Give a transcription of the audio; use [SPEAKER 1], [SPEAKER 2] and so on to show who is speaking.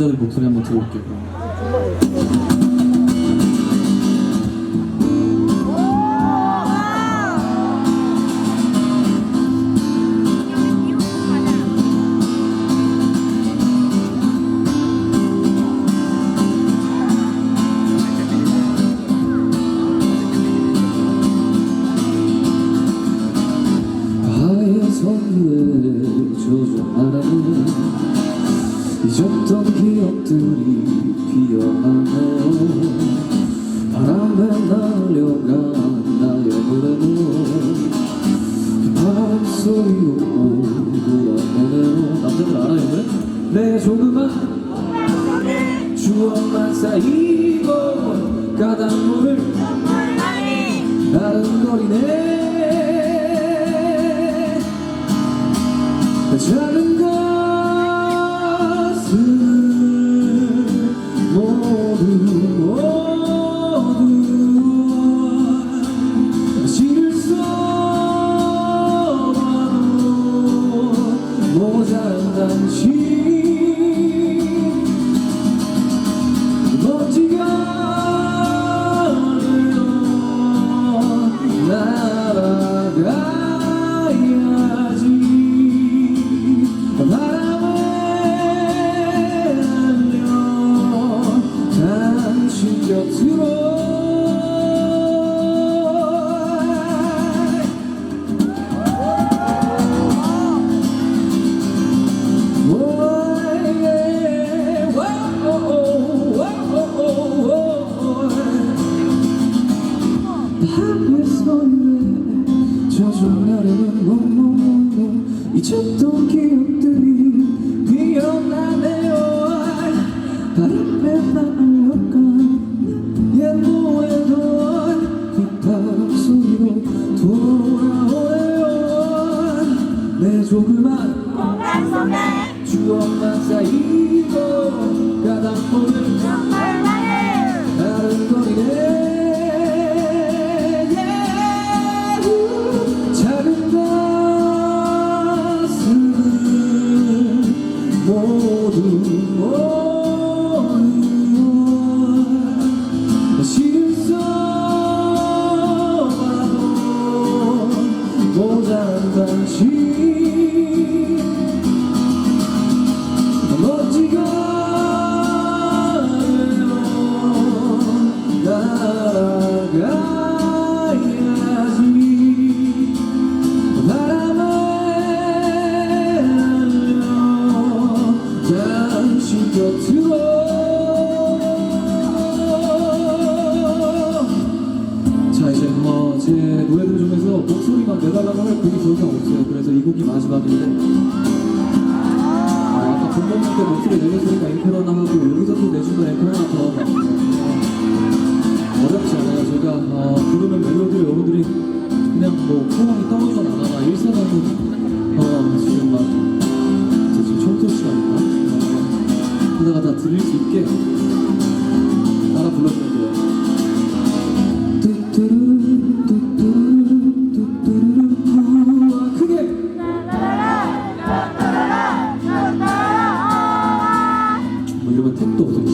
[SPEAKER 1] 남자들 목소리 한번 들어볼게요. 기억들이 피어나네요 바람에 날려간 나의 노래는. 바람 소리로 울어내네요 남자들 알아요 노래? 내 조그만 추억만 쌓이고 가닥물을 나른거리네. 작은 것 곁으로 날에는 멍멍멍 잊혔던 기억들이 추억만 좋은 상 없어요. 그래서 이 곡이 마지막인데 아, 아까 본범님 때 목소리 내면서니까 앵콜하나 하고 여기서 또 내주면 앵콜하나 더 막, 어렵지 않아요. 제가 어, 부르는 멜로디를 여러분들이 그냥 뭐 호황이 떨어져 나가나 일상하고 어, 지금 막 지금 청소 시간인가? 네. 하다가 다 들릴 수 있게 tudo.